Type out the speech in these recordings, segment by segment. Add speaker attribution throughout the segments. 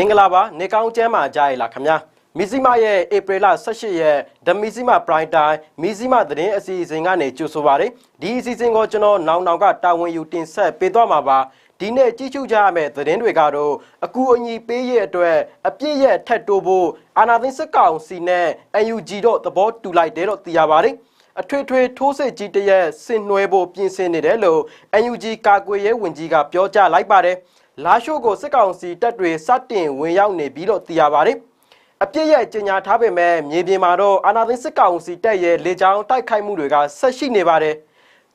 Speaker 1: မင်္ဂလာပါနေကောင်းကျမ်းမှာကြားရလားခင်ဗျာမီဇီမာရဲ့ဧပြီလ18ရက်ဒမီဇီမာပရိုင်တိုင်းမီဇီမာသတင်းအစီအစဉ်ကနေကြိုဆိုပါရစေဒီအစီအစဉ်ကိုကျွန်တော်နောင်နောင်ကတာဝန်ယူတင်ဆက်ပေးသွားမှာပါဒီနေ့ကြည့်ရှုကြရမယ့်သတင်းတွေကတော့အကူအညီပေးရဲ့အတွက်အပြည့်ရဲ့ထက်တိုးဖို့အာနာသိန်းစစ်ကောင်စီနဲ့ UNG တို့သဘောတူလိုက်တယ်လို့သိရပါတယ်အထွေထွေထိုးစစ်ကြီးတရက်ဆင်နွှဲဖို့ပြင်ဆင်နေတယ်လို့ UNG ကာကွယ်ရေးဝန်ကြီးကပြောကြားလိုက်ပါတယ် လာရှိုးကိုစစ်ကောင်စီတပ်တွေစတင်ဝင်ရောက်နေပြီလို့သိရပါတယ်အပြစ်ရဲ့ကြေညာထားပေမဲ့မြေပြင်မှာတော့အာဏာသိမ်းစစ်ကောင်စီတပ်ရဲ့လေကြောင်းတိုက်ခိုက်မှုတွေကဆက်ရှိနေပါတယ်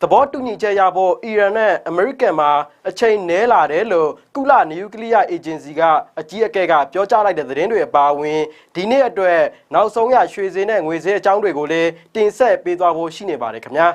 Speaker 1: သဘောတူညီချက်ရဖို့အီရန်နဲ့အမေရိကန်မှာအချိန်နည်းလာတယ်လို့ကုလနျူကလ িয়ার အေဂျင်စီကအကြီးအကဲကပြောကြားလိုက်တဲ့သတင်းတွေအပါအဝင်ဒီနေ့အတွက်နောက်ဆုံးရရွှေစင်းနဲ့ငွေစင်းအကြောင်းတွေကိုလည်းတင်ဆက်ပေးသွားဖို့ရှိနေပါတယ်ခင်ဗျာ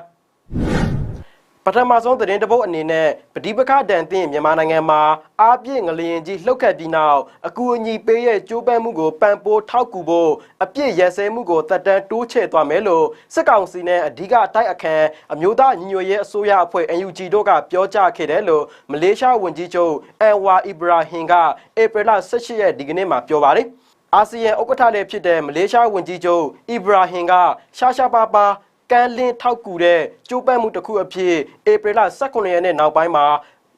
Speaker 1: ပထမဆုံးသတင်းတစ်ပုဒ်အနေနဲ့ပဋိပက္ခတန်တင်မြန်မာနိုင်ငံမှာအားပြည့်ငလျင်ကြီးလှုပ်ခတ်ပြီးနောက်အကူအညီပေးရဲ့ကြိုးပမ်းမှုကိုပံ့ပိုးထောက်ကူဖို့အပြည့်ရဲစဲမှုကိုတက်တန်းတိုးချဲ့သွားမယ်လို့စစ်ကောင်စီနဲ့အဓိကတိုက်အခမ်းအမျိုးသားညီညွတ်ရေးအစိုးရအဖွဲ့ NUG တို့ကပြောကြားခဲ့တယ်လို့မလေးရှားဝန်ကြီးချုပ်အန်ဝါအီဘရာဟင်ကဧပြီလ18ရက်ဒီကနေ့မှာပြောပါတယ်အာဆီယံဥက္ကဋ္ဌလည်းဖြစ်တဲ့မလေးရှားဝန်ကြီးချုပ်အီဘရာဟင်ကရှာရှာပါပါ ကမ်းလင်းထောက်ကူတဲ့ကျိုးပန်းမှုတစ်ခုအဖြစ်ဧပြီလ18ရက်နေ့နောက်ပိုင်းမှာ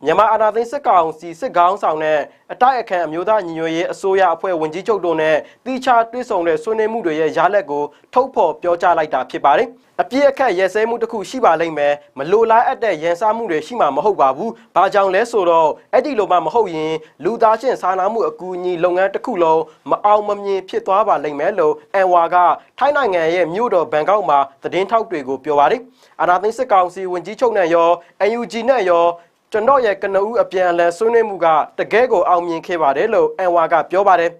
Speaker 1: မြန်မာအာဏာသိမ်းစစ်ကောင်စီစစ်ကောင်းဆောင်နဲ့အတိုက်အခံအမျိုးသားညီညွတ်ရေးအစိုးရအဖွဲ့ဝင်ကြီးချုပ်တို့နဲ့တိချတွဲဆောင်တဲ့ဆွေးနွေးမှုတွေရဲ့ရလဒ်ကိုထုတ်ဖော်ပြောကြားလိုက်တာဖြစ်ပါတယ်။အပြည့်အခက်ရဲစဲမှုတစ်ခုရှိပါလိမ့်မယ်။မလိုလားအပ်တဲ့ရန်စားမှုတွေရှိမှာမဟုတ်ပါဘူး။ဘာကြောင့်လဲဆိုတော့အဲ့ဒီလိုမှမဟုတ်ရင်လူသားချင်းစာနာမှုအကူအညီလုပ်ငန်းတစ်ခုလုံးမအောင်မမြင်ဖြစ်သွားပါလိမ့်မယ်လို့အန်ဝါကထိုင်းနိုင်ငံရဲ့မြို့တော်ဘန်ကောက်မှာသတင်းထောက်တွေကိုပြောပါတယ်။အာနာသိန်းစစ်ကောင်စီဝင်ကြီးချုပ်နဲ့ရော UNG နဲ့ရော ကျွန်တော်ရဲ့ကနဦးအပြန်အလှန်ဆွေးနွေးမှုကတကယ်ကိုအောင်မြင်ခဲ့ပါတယ်လို့အန်ဝါကပြောပါတယ်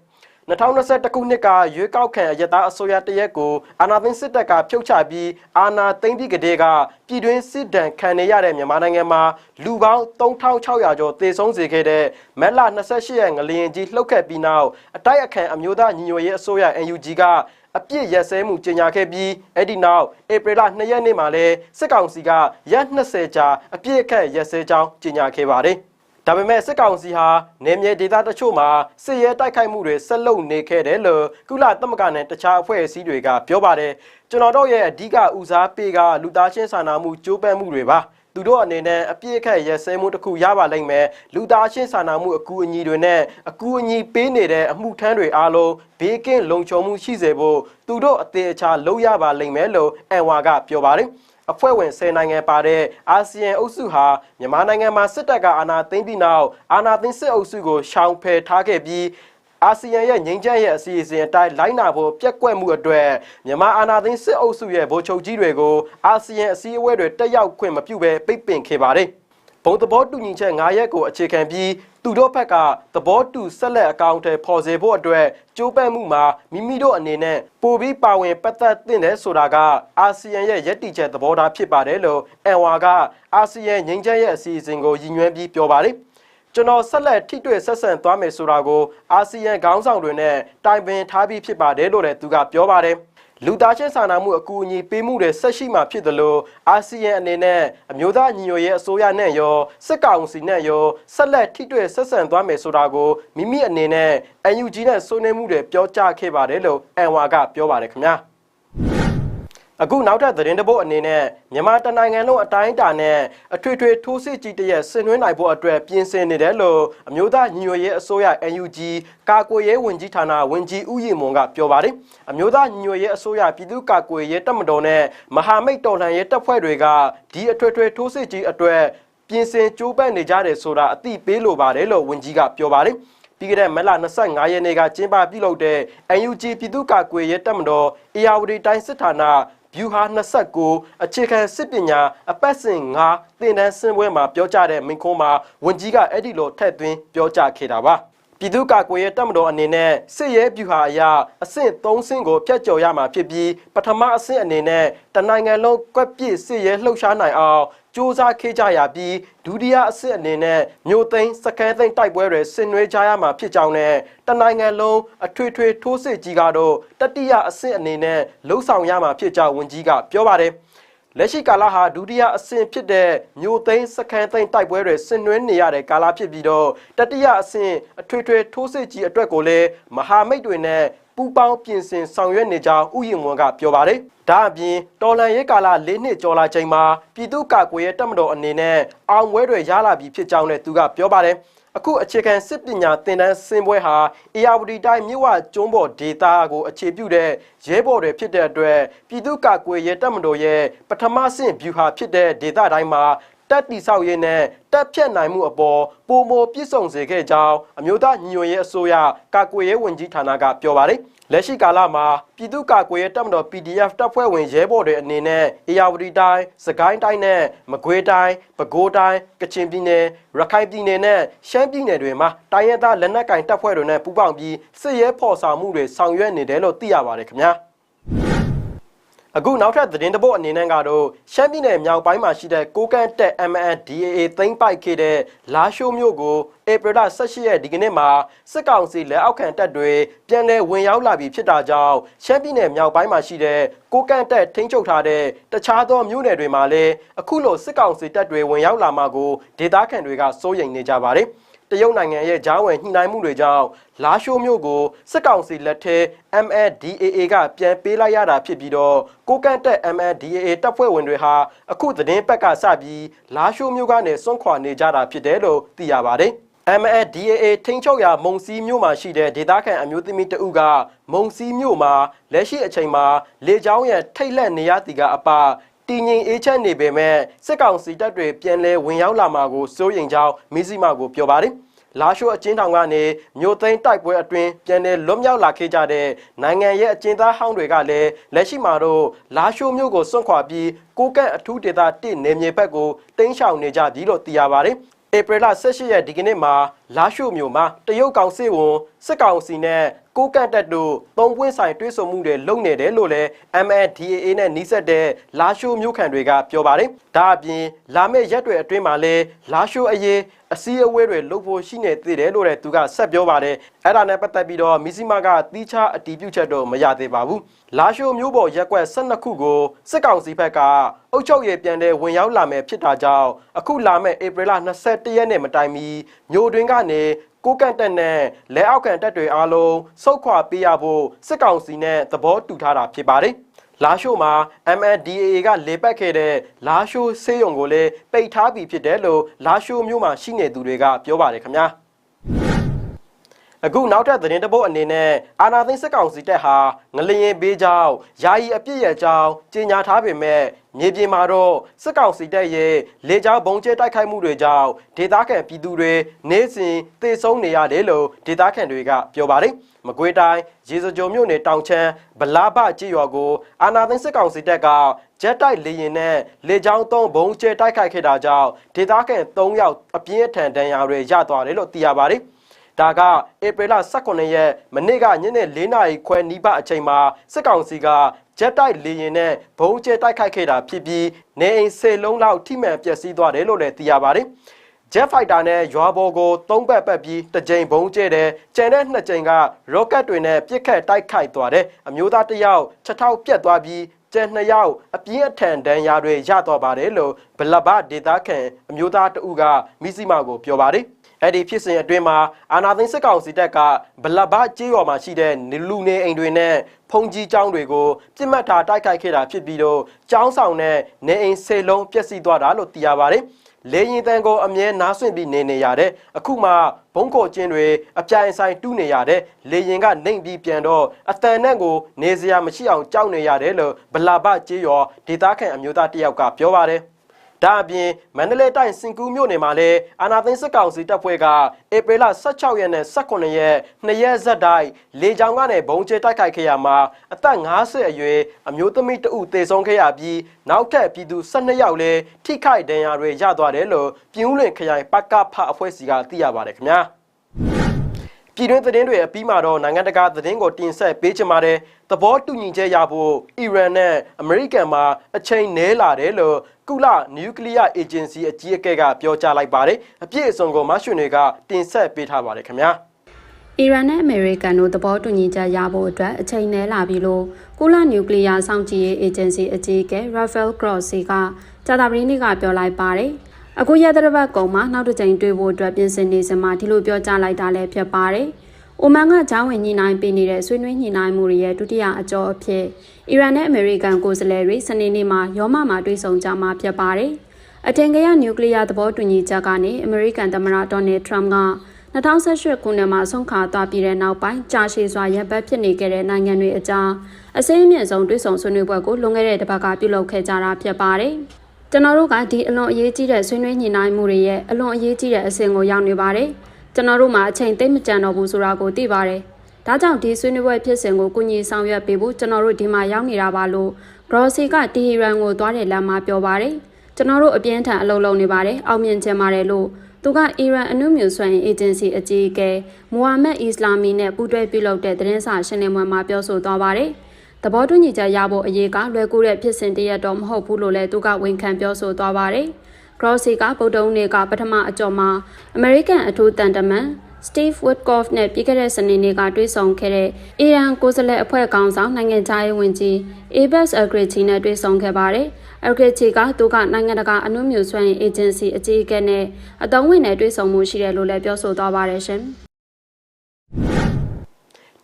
Speaker 1: 2021ခုနှစ်ကရွေးကောက်ခံအရတားအစိုးရတရက်ကိုအာဏာသိမ်းစစ်တပ်ကဖြုတ်ချပြီးအာဏာသိမ်းပြီးကတည်းကပြည်တွင်းစစ်ဒဏ်ခံနေရတဲ့မြန်မာနိုင်ငံမှာလူပေါင်း3600ကျော်သေဆုံးစေခဲ့တဲ့မက်လ28ရက်ငလျင်ကြီးလှုပ်ခတ်ပြီးနောက်အတိုက်အခံအမျိုးသားညီညွတ်ရေးအစိုးရ NUG က အပြစ်ရက်စဲမှုကြေညာခဲ့ပြီးအဲ့ဒီနောက်ဧပြီလ2ရက်နေ့မှာလဲစစ်ကောင်စီကရက်20ကြာအပြစ်အခက်ရက်စဲကြောင်းကြေညာခဲ့ပါတယ်။ဒါပေမဲ့စစ်ကောင်စီဟာနေမြေဒေသတချို့မှာစစ်ရဲတိုက်ခိုက်မှုတွေဆက်လုပ်နေခဲ့တယ်လို့ကုလသမဂ္ဂနဲ့တခြားအဖွဲ့အစည်းတွေကပြောပါတယ်။ကျွန်တော်တို့ရဲ့အဓိကဦးစားပေးကလူသားချင်းစာနာမှုကြိုးပမ်းမှုတွေပါ။ သူတို့အနေနဲ့အပြည့်အခက်ရစဲမှုတစ်ခုရပါလိမ့်မယ်လူသားချင်းစာနာမှုအကူအညီတွေနဲ့အကူအညီပေးနေတဲ့အမှုထမ်းတွေအားလုံးဘေးကင်းလုံခြုံမှုရှိစေဖို့သူတို့အသေးအချာလုပ်ရပါလိမ့်မယ်လို့အန်ဝါကပြောပါတယ်အဖွဲ့ဝင်10နိုင်ငံပါတဲ့အာဆီယံအုပ်စုဟာမြန်မာနိုင်ငံမှာစစ်တပ်ကအာဏာသိမ်းပြီးနောက်အာဏာသိမ်းစစ်အုပ်စုကိုရှောင်ဖယ်ထားခဲ့ပြီး အာဆီယံရဲ့ငြိမ်းချမ်းရေးအစီအစဉ်အတိုင်းလိုက်နာဖို့ပြက်ကွက်မှုအတွက်မြန်မာအာဏာသိမ်းစစ်အုပ်စုရဲ့ဗိုလ်ချုပ်ကြီးတွေကိုအာဆီယံအစည်းအဝေးတွေတက်ရောက်ခွင့်မပြုဘဲပိတ်ပင်ခဲ့ပါတယ်။ဘုံသဘောတူညီချက်9ရက်ကိုအခြေခံပြီးသူတို့ဘက်ကသဘောတူဆက်လက်အကောင့်ထဲပေါ်စေဖို့အတွက်ကြိုးပမ်းမှုမှာမိမိတို့အနေနဲ့ပိုပြီးပါဝင်ပတ်သက်သင့်တယ်ဆိုတာကအာဆီယံရဲ့ရည်တည်ချက်သဘောထားဖြစ်ပါတယ်လို့အန်ဝါကအာဆီယံငြိမ်းချမ်းရေးအစီအစဉ်ကိုရည်ညွှန်းပြီးပြောပါတယ်။ ကျွန်တော်ဆက်လက်ထိတွေ့ဆက်ဆံသွားမယ်ဆိုတာကိုအာဆီယံခေါင်းဆောင်တွေနဲ့တိုင်ပင်ထားပြီးဖြစ်ပါတယ်လို့လည်းသူကပြောပါတယ်လူသားချင်းစာနာမှုအကူအညီပေးမှုတွေဆက်ရှိမှဖြစ်တယ်လို့အာဆီယံအနေနဲ့အမျိုးသားညီညွတ်ရေးအစိုးရနဲ့ရောစစ်ကောင်စီနဲ့ရောဆက်လက်ထိတွေ့ဆက်ဆံသွားမယ်ဆိုတာကိုမိမိအနေနဲ့ UNG နဲ့ဆွေးနွေးမှုတွေပြောကြားခဲ့ပါတယ်လို့အန်ဝါကပြောပါတယ်ခင်ဗျာ အခုနောက်ထပ်သတင်းတပုတ်အနေနဲ့မြန်မာတနိုင်ငံလုံးအတိုင်းအတာနဲ့အထွေထွေထိုးစစ်ကြီးတရက်ဆင်နွှဲနိုင်ဖို့အတွက်ပြင်ဆင်နေတယ်လို့အမျိုးသားညီညွတ်ရေးအစိုးရ NUG ကာကွယ်ရေးဝန်ကြီးဌာနဝန်ကြီးဦးရီမွန်ကပြောပါတယ်အမျိုးသားညီညွတ်ရေးအစိုးရပြည်သူ့ကာကွယ်ရေးတပ်မတော်နဲ့မဟာမိတ်တော်လှန်ရေးတပ်ဖွဲ့တွေကဒီအထွေထွေထိုးစစ်ကြီးအတွက်ပြင်ဆင်ကြိုးပမ်းနေကြတယ်ဆိုတာအသိပေးလိုပါတယ်လို့ဝန်ကြီးကပြောပါတယ်ပြီးခဲ့တဲ့မလ25ရက်နေ့ကကျင်းပပြုလုပ်တဲ့ UNG ပြည်သူ့ကာကွယ်ရေးတပ်မတော် ARD တိုင်းစစ်ဌာန ဗျူဟာ29အခြေခံစစ်ပညာအပတ်စဉ်9သင်တန်းဆင်းပွဲမှာပြောကြားတဲ့မိန့်ခွန်းမှာဝန်ကြီးကအဲ့ဒီလိုထည့်သွင်းပြောကြားခဲ့တာပါပြည်သူ့ကာကွယ်ရေးတပ်မတော်အနေနဲ့စစ်ရဲဗျူဟာအရအဆင့်3ဆင့်ကိုဖျက်ကျော်ရမှာဖြစ်ပြီးပထမအဆင့်အနေနဲ့တနိုင်ငံလုံးကွက်ပြည့်စစ်ရဲလှုပ်ရှားနိုင်အောင် စ조사ခဲ့ကြရပြီးဒုတိယအဆင့်အနေနဲ့မြို့သိမ်းစကဲသိမ်းတိုက်ပွဲတွေဆင်နွှဲကြရမှာဖြစ်ကြောင်းနဲ့တနိုင်ငံလုံးအထွေထွေထိုးစစ်ကြီးကတော့တတိယအဆင့်အနေနဲ့လှုပ်ဆောင်ရမှာဖြစ်ကြောင်းဝန်ကြီးကပြောပါတယ်လက်ရှိကာလဟာဒုတိယအဆင့်ဖြစ်တဲ့မြို့သိမ်းစခန်းသိမ်းတိုက်ပွဲတွေဆင်နွှဲနေရတဲ့ကာလဖြစ်ပြီးတော့တတိယအဆင့်အထွေထွေထိုးစစ်ကြီးအတွက်ကိုလည်းမဟာမိတ်တွေနဲ့ ပူးပေါင်းပြင်ဆင်ဆောင်ရွက်နေကြောင်းဥယျာဉ်ဝန်ကပြောပါတယ်။ဒါအပြင်တော်လန်ရေးကာလ၄နှစ်ကျော်လာချိန်မှာပြည်သူ့ကာကွယ်ရေးတပ်မတော်အနေနဲ့အောင်ပွဲတွေရလာပြီဖြစ်ကြောင်းလည်းသူကပြောပါတယ်။အခုအခြေခံစစ်ပညာသင်တန်းဆင်းပွဲဟာအေယာဝတီတိုင်းမြို့ဝကျွန်းပေါ်ဒေတာကိုအခြေပြုတဲ့ရဲဘော်တွေဖြစ်တဲ့အတွက်ပြည်သူ့ကာကွယ်ရေးတပ်မတော်ရဲ့ပထမဆင့်ဗျူဟာဖြစ်တဲ့ဒေတာတိုင်းမှာ တက်တီဆောက်ရေးနဲ့တက်ဖြတ်နိုင်မှုအပေါ်ပုံမပြည့်စုံစေခဲ့ကြောင်းအမျိုးသားညီညွတ်ရေးအစိုးရကာကွယ်ရေးဝန်ကြီးဌာနကပြောပါတယ်လက်ရှိကာလမှာပြည်သူ့ကာကွယ်ရေးတပ်မတော် PDF တပ်ဖွဲ့ဝင်ရဲဘော်တွေအနေနဲ့အေယာဝတီတိုင်း၊စကိုင်းတိုင်းနဲ့မကွေးတိုင်း၊ပဲခူးတိုင်း၊ကချင်ပြည်နယ်၊ရခိုင်ပြည်နယ်နဲ့ရှမ်းပြည်နယ်တွေမှာတိုင်းရင်းသားလက်နက်ကိုင်တပ်ဖွဲ့တွေနဲ့ပူးပေါင်းပြီးစစ်ရေးဖော်ဆောင်မှုတွေဆောင်ရွက်နေတယ်လို့သိရပါတယ်ခင်ဗျာ။ အခုနောက်ထပ်သတင်းတစ်ပုဒ်အနေနဲ့ကတော့ရှမ်းပြည်နယ်မြောက်ပိုင်းမှာရှိတဲ့ကိုကန့်တက် MNDAA သိမ်းပိုက်ခဲ့တဲ့လာရှိုးမြို့ကိုဧပြီလ18ရက်ဒီကနေ့မှာစစ်ကောင်စီလက်အောက်ခံတပ်တွေပြန်လည်ဝင်ရောက်လာပြီဖြစ်တာကြောင့်ရှမ်းပြည်နယ်မြောက်ပိုင်းမှာရှိတဲ့ကိုကန့်တက်ထိန်းချုပ်ထားတဲ့တခြားသောမြို့နယ်တွေမှာလည်းအခုလိုစစ်ကောင်စီတပ်တွေဝင်ရောက်လာမှာကိုဒေသခံတွေကစိုးရိမ်နေကြပါတယ်။တရုတ်နိုင်ငံရဲ့ဂျားဝင်ညှိနှိုင်းမှုတွေကြောင့် လာရှိုးမြို့ကိုစစ်ကောင်စီလက်ထဲ MNDAA ကပြန်ပေးလိုက်ရတာဖြစ်ပြီးတော့ကိုကန့်တက် MNDAA တပ်ဖွဲ့ဝင်တွေဟာအခုသတင်းပက်ကစပြီးလာရှိုးမြို့ကနေစွန့်ခွာနေကြတာဖြစ်တယ်လို့သိရပါတယ်။ MNDAA ထိန်းချုပ်ရာမုံစီးမြို့မှာရှိတဲ့ဒေသခံအမျိုးသမီးတဦးကမုံစီးမြို့မှာလက်ရှိအချိန်မှာလေကြောင်းရန်ထိတ်လက်နေရသည်ကအပတည်ငြိမ်အေးချမ်းနေပေမဲ့စစ်ကောင်စီတပ်တွေပြန်လဲဝင်ရောက်လာမှာကိုစိုးရိမ်ကြောင်းမီးစီမာကိုပြောပါတယ်။ လာရှိုးအချင်းထောင်ကနေမြို့သိမ်းတိုက်ပွဲအတွင်းပြန်လည်လွတ်မြောက်လာခဲ့ကြတဲ့နိုင်ငံရဲ့အကျဉ်းသားဟောင်းတွေကလည်းလက်ရှိမှာတော့လာရှိုးမြို့ကိုစွန့်ခွာပြီးကိုကန့်အထူးဒေသတစ်နေမြေဘက်ကိုတင်းရှောင်နေကြပြီလို့သိရပါတယ်။ဧပြီလ18ရက်ဒီကနေ့မှာလာရှို့မြို့မှာတရုတ်ကောင်စစ်ဝန်စစ်ကောင်စီနဲ့ ကိုကန့်တက်တို့သုံးပွင့်ဆိုင်တွဲဆုံမှုတွေလုပ်နေတယ်လို့လည်း MNDAA နဲ့နှိစက်တဲ့လာရှို့မြို့ခံတွေကပြောပါတယ်။ဒါအပြင်လာမယ့်ရက်တွေအတွင်းမှာလည်းလာရှို့အရေးအစည်းအဝေးတွေလုပ်ဖို့ရှိနေသေးတယ်လို့လည်းသူကဆက်ပြောပါတယ်။အဲ့ဒါနဲ့ပတ်သက်ပြီးတော့မီစီမာကတီးခြားအတီးပြုချက်တော့မရသေးပါဘူး။လာရှိုးမျိုးပေါ်ရက်ကွက်12ခုကိုစစ်ကောင်စီဘက်ကအုပ်ချုပ်ရေးပြန်တဲ့ဝင်ရောက်လာမယ်ဖြစ်တာကြောင့်အခုလာမယ့်ဧပြီလ21ရက်နေ့မတိုင်မီမျိုးတွင်ကနေ ကိုကန့်တက်နဲ့လက်အောက်ခံတက်တွေအားလုံးစုတ်ခွာပေးရဖို့စစ်ကောင်စီနဲ့သဘောတူထားတာဖြစ်ပါတယ်။လာရှိုးမှာ MNDAA ကလေပတ်ခဲ့တဲ့လာရှိုးဆေးရုံကိုလည်းပိတ်ထားပြီးဖြစ်တယ်လို့လာရှိုးမြို့မှာရှိနေသူတွေကပြောပါတယ်ခင်ဗျာ။ အခုနောက်ထပ်သတင်းတပုတ်အနေနဲ့အာနာသိန်းစစ်ကောင်စီတပ်ဟာငလျင်ဘေးကြောင်းယာယီအပြစ်ရကြောင်းကြေညာထားပေမဲ့မြေပြင်မှာတော့စစ်ကောင်စီတပ်ရဲ့လေကြောင်းဘုံကျဲတိုက်ခိုက်မှုတွေကြောင့်ဒေသခံပြည်သူတွေနေစဉ်သေဆုံးနေရတယ်လို့ဒေသခံတွေကပြောပါတယ်မကွေးတိုင်းရေစကြိုမြို့နယ်တောင်ချမ်းဗလာဘကြေးရွာကိုအာနာသိန်းစစ်ကောင်စီတပ်ကဂျက်တိုက်လေရင်နဲ့လေကြောင်းသုံးဘုံကျဲတိုက်ခိုက်ခဲ့တာကြောင့်ဒေသခံ3ယောက်အပြင်းအထန်ဒဏ်ရာတွေရသွားတယ်လို့သိရပါတယ် ဒါကဧပြီလ18ရက်မနေ့ကညနေ4နာရီခွဲနီးပါအချိန်မှာစစ်ကောင်စီကဂျက်တိုက်လေယာဉ်နဲ့ဘုံကျဲတိုက်ခိုက်ခဲ့တာဖြစ်ပြီးနေအိမ်၁၀လုံးလောက်ထိမှန်ပျက်စီးသွားတယ်လို့လည်းသိရပါတယ်။ Jet Fighter နဲ့ရွာဘော်ကိုသုံးဘက်ပတ်ပြီးတစ်ကြိမ်ဘုံကျဲတယ်။ကျန်တဲ့နှစ်ကြိမ်က rocket တွေနဲ့ပစ်ခတ်တိုက်ခိုက်သွားတယ်။အမျိုးသားတစ်ယောက်ချက်ထောက်ပြတ်သွားပြီးကျန်နှစ်ယောက်အပြင်းအထန်ဒဏ်ရာတွေရသွားပါတယ်လို့ဗလဘဒေတာခန်အမျိုးသားတဦးကမိစီမာကိုပြောပါတယ်။ အဲ့ဒီဖြစ်စဉ်အတွင်းမှာအာနာသိန်းစစ်ကောင်စီတပ်ကဗလဘကြေးရွာမှာရှိတဲ့လူနေအိမ်တွေနဲ့ဖုန်ကြီးကျောင်းတွေကိုပြစ်မှတ်ထားတိုက်ခိုက်ခဲ့တာဖြစ်ပြီးတော့ကျောင်းဆောင်နဲ့နေအိမ်၁၀လုံးပျက်စီးသွားတာလို့သိရပါတယ်။လေရင်တန်ကိုအမြဲနားဆွင့်ပြီးနေနေရတယ်အခုမှဘုံကိုကျင်းတွေအပြိုင်ဆိုင်တူးနေရတယ်လေရင်ကနှိမ့်ပြီးပြန်တော့အတန်နဲ့ကိုနေစရာမရှိအောင်ကြောက်နေရတယ်လို့ဗလာဘကြေးရောဒေတာခန့်အမျိုးသားတယောက်ကပြောပါတယ် ဒါအပြင်မန္တလေးတိုင်းစင်ကူးမြို့နယ်မှာလည်းအာနာသိန်းစစ်ကောင်စီတပ်ဖွဲ့ကဧပြီလ16ရက်နဲ့18ရက်နှစ်ရက်ဇက်တိုင်းလေကြောင်းကနေဘုံကျဲတိုက်ခိုက်ခဲ့ရမှာအသက်50အရွယ်အမျိုးသမီးတဦးသေဆုံးခဲ့ရပြီးနောက်ထပ်ပြည်သူ12ယောက်လည်းထိခိုက်ဒဏ်ရာတွေရသွားတယ်လို့ပြည်ဦးလွင်ခရိုင်ပကဖအဖွဲ့စီကသိရပါတယ်ခင်ဗျာပြည်တွင်းသတင်းတွေအပြီးမှာတော့နိုင်ငံတကာသတင်းကိုတင်ဆက်ပေးချင်ပါတယ်သဘောတူညီချက်ရဖို့အီရန်နဲ့အမေရိကန်မှာအချိန်နည်းလာတယ်လို့ ကုလနျူကလ িয়ার အေဂျင်စီအကြီးအကဲကပြောကြားလိုက်ပါတယ်အပြည့်အစုံကိုမရွှေတွေကတင်ဆက်ပေးထားပါတယ်ခင်ဗျာ
Speaker 2: အီရန်နဲ့အမေရိကန်တို့သဘောတူညီချက်ရဖို့အတွက်အချိန်နဲလာပြီလို့ကုလနျူကလ িয়ার စောင့်ကြည့်ရေးအေဂျင်စီအကြီးအကဲ Rafael Grossi ကကြာသပတေးနေ့ကပြောလိုက်ပါတယ်။အခုရက်သတ္တပတ်ကုံမှာနောက်တစ်ကြိမ်တွေ့ဖို့အတွက်ပြင်ဆင်နေစမှာဒီလိုပြောကြားလိုက်တာလည်းဖြစ်ပါတယ်။ အိုမန်ကဂျောင်းဝင်ညှိနှိုင်းပေးနေတဲ့ဆွေးနွေးညှိနှိုင်းမှုတွေရဲ့ဒုတိယအကြောအဖြစ်အီရန်နဲ့အမေရိကန်ကိုယ်စားလှယ်တွေစနေနေ့မှာရောမမှာတွေ့ဆုံကြမှာဖြစ်ပါတယ်။အထင်ကရနျူကလ িয়ার သဘောတူညီချက်ကနေအမေရိကန်သမ္မတဒေါ်နယ်ထရမ့်က2018ခုနှစ်မှာဆုံးခါသွားပြီးတဲ့နောက်ပိုင်းကြာရှည်စွာရပ်ပတ်ဖြစ်နေခဲ့တဲ့နိုင်ငံတွေအကြားအစိမ်းအမြင့်ဆုံးတွဲဆောင်ဆွေးနွေးပွဲကိုလွန်ခဲ့တဲ့တစ်ပတ်ကပြုလုပ်ခဲ့ကြတာဖြစ်ပါတယ်။ကျွန်တော်တို့ကဒီအလွန်အရေးကြီးတဲ့ဆွေးနွေးညှိနှိုင်းမှုတွေရဲ့အလွန်အရေးကြီးတဲ့အဆင့်ကိုရောက်နေပါတယ်။ ကျွန်တော်တို့မှာအချိန်သိမ့်မကြံတော့ဘူးဆိုတာကိုသိပါတယ်။ဒါကြောင့်ဒီဆွေးနွေးပွဲဖြစ်စဉ်ကိုကုညီဆောင်ရွက်ပေးဖို့ကျွန်တော်တို့ဒီမှာရောက်နေတာပါလို့ Grossi ကတီဟီရန်ကိုသွားတဲ့လမ်းမှာပြောပါတယ်။ကျွန်တော်တို့အပြင်းထန်အလုပ်လုပ်နေပါတယ်။အောင်မြင်ချင်ပါတယ်လို့သူကအီရန်အနုမြူစွမ်းအင်အေဂျင်စီအကြီးအကဲမိုဟာမက်အစ္စလာမီနဲ့ပူးတွဲပြုလုပ်တဲ့သတင်းစာရှင်းလင်းပွဲမှာပြောဆိုသွားပါတယ်။သဘောတူညီချက်ရဖို့အရေးကလွယ်ကူတဲ့ဖြစ်စဉ်တရက်တော့မဟုတ်ဘူးလို့လည်းသူကဝန်ခံပြောဆိုသွားပါတယ်။ Grossi ကဗုဒ္ဓဦးနေ့ကပထမအကြော်မှာ American အထူးတန်တမန် Steve Witkoff နဲ့ပြီးခဲ့တဲ့စနေနေ့ကတွေ့ဆုံခဲ့တဲ့အီရန်ကိုယ်စားလှယ်အဖွဲ့ခေါင်းဆောင်နိုင်ငံခြားရေးဝန်ကြီး Abbas Araghchi နဲ့တွေ့ဆုံခဲ့ပါတယ်။ Araghchi ကသူကနိုင်ငံတကာအနုမြူစွမ်းအင်အေဂျင်စီအကြီးအကဲနဲ့အတုံးဝင်နဲ့တွေ့ဆုံမှုရှိတယ်လို့လည်းပြောဆိုသွားပါတယ်ရှင်။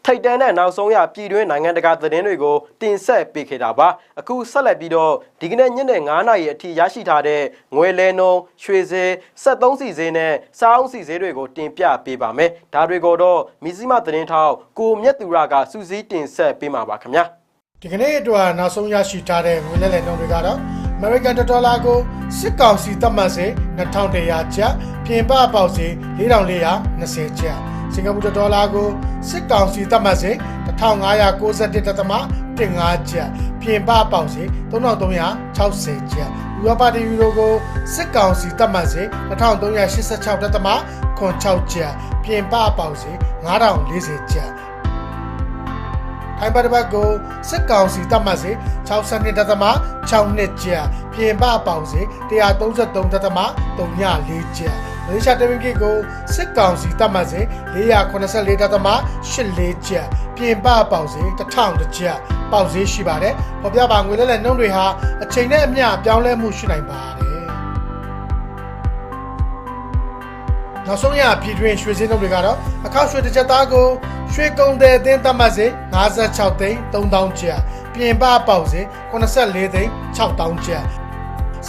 Speaker 1: ထိတ်တန်းတဲ့နောက်ဆုံးရပြည်တွင်းနိုင်ငံတကာသတင်းတွေကိုတင်ဆက်ပေးခဲ့တာပါအခုဆက်လက်ပြီးတော့ဒီကနေ့ညနေ9:00နာရီအထိရရှိထားတဲ့ငွေလဲနှုန်းရွှေဈေး73စီဈေးနဲ့စားအုံးစီဈေးတွေကိုတင်ပြပေးပါမယ်ဒါတွေကိုတော့မြစည်းမသတင်းထောက်ကိုမြတ်သူရကစူးစီးတင်ဆက်ပေးမှာပါခင်ဗျာ
Speaker 3: ဒီကနေ့အတွက်နောက်ဆုံးရရှိထားတဲ့ငွေလဲလှယ်နှုန်းတွေကတော့ American Dollar ကိုစစ်ကောင်စီသတ်မှတ်စေ2100ကျပ်ပြင်ပပေါက်စေ4420ကျပ် စင်ကာပူဒေါ်လာကိုစစ်ကောင်စီသတ်မှတ်စေ1591.15ကျပ်ပြင်ပပေါက်စေ3360ကျပ်ဥရောပတီယူရိုကိုစစ်ကောင်စီသတ်မှတ်စေ2386.6ကျပ်ပြင်ပပေါက်စေ9040ကျပ်ထိုင်းဘတ်တစ်ဘတ်ကိုစစ်ကောင်စီတပ်မှတ်စေ62ဒသမ6နှစ်ကျပ်ပြင်ပပေါင်စေ133ဒသမ34ကျပ် မလေးရှားတမင်ကိကိုစစ်ကောင်စီတပ်မှတ်စေ484ဒသမ84ကျပ်ပြင်ပပေါင်စေ1000ကျပ်ပေါက်ဈေးရှိပါတယ်ပေါ်ပြပါငွေလဲလဲနှုန်းတွေဟာအချိန်နဲ့အမျှပြောင်းလဲမှုရှိနိုင်ပါတယ်နောက်ဆုံးရပြည်တွင်းရွှေစင်းနှုန်းတွေကတော့အခောက်ရွှေတစ်ချက်သားကိုရွှေကုံတဲ့အသင်းသတ်မှတ်စေ56သိန်း3000ကျပ်ပြင်ပပေါက်စေ84သိန်း6000ကျပ်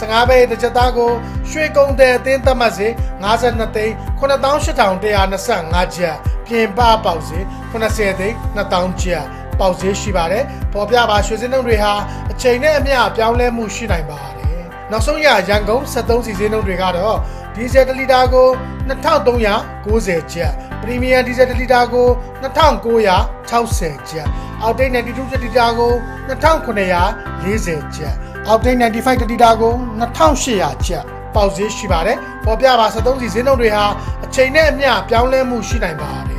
Speaker 3: 15ပဲတစ်ချက်သားကိုရွှေကုံတဲ့အသင်းသတ်မှတ်စေ52သိန်း9825ကျပ်ပြင်ပပေါက်စေ80သိန်း2000ကျပ်ပေါက်ဈေးရှိပါတယ်ပေါ်ပြပါရွှေစင်းနှုန်းတွေဟာအချိန်နဲ့အမျှပြောင်းလဲမှုရှိနိုင်ပါတယ်နောက်ဆုံးရရန်ကုန်73စီစင်းနှုန်းတွေကတော့ဒီဇယ်1လီတာကို2390ကျပ်ပရီမီယံဒီဇယ်1လီတာကို2960ကျပ်အောက်တိတ်92လီတာကို2940ကျပ် အောက်တိတ်95လီတာကို2800ကျပ်ပေါက်ဈေးရှိပါတယ်ပေါ်ပြပါ73စီစင်းနှုန်းတွေဟာအချိန်နဲ့အမျှပြောင်းလဲမှုရှိနိုင်ပါတယ်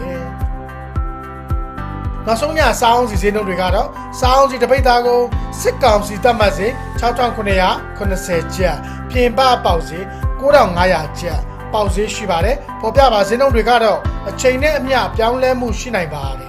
Speaker 3: နောက်ဆုံးညစားအောင်စီဈေးနှုန်းတွေကတော့စားအောင်စီတပိတ်သားကိုစစ်ကောင်စီတက်မှတ်စေ6980ကျပ်ပြင်ပပေါက်စေ9500ကျပ်ပေါက်ဈေးရှိပါတယ်ပေါ်ပြပါဈေးနှုန်းတွေကတော့အချိန်နဲ့အမျှပြောင်းလဲမှုရှိနိုင်ပါတယ်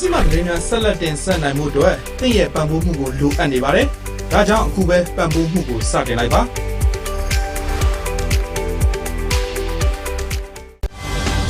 Speaker 4: စည်းမသတင်းများဆက်လက်တင်ဆက်နိုင်မှုအတွက်သင်ရဲ့ပံ့ပိုးမှုကိုလိုအပ်နေပါတယ်။ဒါကြောင့်အခုပဲပံ့ပိုးမှုကိုစတင်လိုက်ပါ။